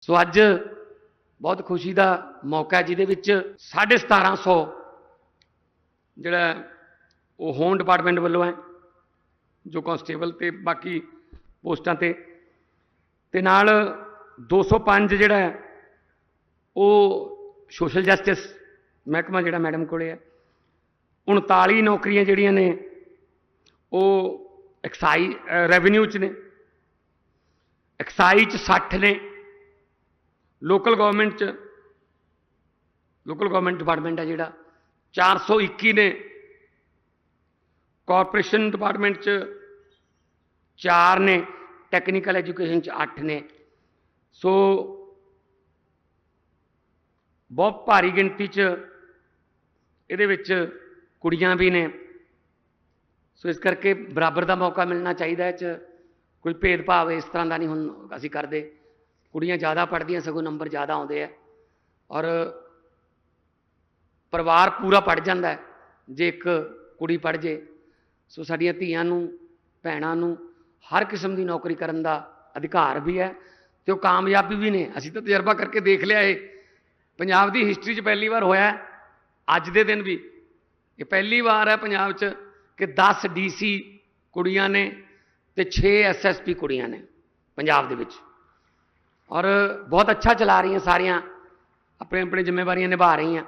ਸੋ ਅੱਜ ਬਹੁਤ ਖੁਸ਼ੀ ਦਾ ਮੌਕਾ ਹੈ, ਜਿਹਦੇ ਵਿੱਚ 1750 ਜਿਹੜਾ ਉਹ ਹੋਮ ਡਿਪਾਰਟਮੈਂਟ ਵੱਲੋਂ ਹੈ, ਜੋ ਕਨਸਟੇਬਲ ਤੇ ਬਾਕੀ ਪੋਸਟਾਂ ਤੇ। ਤੇ ਨਾਲ 205 ਜਿਹੜਾ ਹੈ, ਉਹ ਸੋਸ਼ਲ ਜਸਟਿਸ ਮਹਿਕਮਾ ਜਿਹੜਾ ਮੈਡਮ ਕੋਲੇ ਹੈ 39 ਨੌਕਰੀਆਂ ਜਿਹੜੀਆਂ ਨੇ, ਉਹ ਐਕਸਾਈ ਰੈਵਨਿਊ ਚ ਨੇ। ਐਕਸਾਈ ਚ 60 ਨੇ। ਲੋਕਲ ਗਵਰਨਮੈਂਟ ਚ, ਲੋਕਲ ਗਵਰਨਮੈਂਟ ਡਿਪਾਰਟਮੈਂਟ ਹੈ ਜਿਹੜਾ 421 ਨੇ ਕਾਰਪੋਰੇਸ਼ਨ ਡਿਪਾਰਟਮੈਂਟ ਚ 4 ਨੇ ਟੈਕਨੀਕਲ ਐਜੂਕੇਸ਼ਨ ਚ 8 ਨੇ। ਸੋ ਬਹੁਤ ਭਾਰੀ ਗਿਣਤੀ ਚ ਇਹਦੇ ਵਿੱਚ ਕੁੜੀਆਂ ਵੀ ਨੇ। ਸੋ ਇਸ ਕਰਕੇ ਬਰਾਬਰ ਦਾ ਮੌਕਾ ਮਿਲਣਾ ਚਾਹੀਦਾ ਹੈ ਚ। ਕੋਈ ਭੇਦਭਾਵ ਇਸ ਤਰ੍ਹਾਂ ਦਾ ਨਹੀਂ ਹੁਣ ਅਸੀਂ ਕਰਦੇ। ਕੁੜੀਆਂ ਜ਼ਿਆਦਾ ਪੜ੍ਹਦੀਆਂ, ਸਗੋਂ ਨੰਬਰ ਜ਼ਿਆਦਾ ਆਉਂਦੇ ਆ। ਔਰ ਪਰਿਵਾਰ ਪੂਰਾ ਪੜ ਜਾਂਦਾ ਜੇ ਇੱਕ ਕੁੜੀ ਪੜ ਜੇ। ਸੋ ਸਾਡੀਆਂ ਧੀਆਂ ਨੂੰ, ਭੈਣਾਂ ਨੂੰ ਹਰ ਕਿਸਮ ਦੀ ਨੌਕਰੀ ਕਰਨ ਦਾ ਅਧਿਕਾਰ ਵੀ ਹੈ ਤੇ ਉਹ ਕਾਮਯਾਬੀ ਵੀ ਨੇ। ਅਸੀਂ ਤਾਂ ਤਜਰਬਾ ਕਰਕੇ ਦੇਖ ਲਿਆ ਇਹ। ਪੰਜਾਬ ਦੀ ਹਿਸਟਰੀ 'ਚ ਪਹਿਲੀ ਵਾਰ ਹੋਇਆ ਅੱਜ ਦੇ ਦਿਨ ਵੀ। ਇਹ ਪਹਿਲੀ ਵਾਰ ਹੈ ਪੰਜਾਬ 'ਚ ਕਿ 10 ਡੀਸੀ ਕੁੜੀਆਂ ਨੇ ਤੇ 6 ਐਸਐਸਪੀ ਕੁੜੀਆਂ ਨੇ ਪੰਜਾਬ ਦੇ ਵਿੱਚ। ਔਰ ਬਹੁਤ ਅੱਛਾ ਚਲਾ ਰਹੀਆਂ ਸਾਰੀਆਂ। ਆਪਣੇ ਆਪਣੇ ਜ਼ਿੰਮੇਵਾਰੀਆਂ ਨਿਭਾ ਰਹੀਆਂ।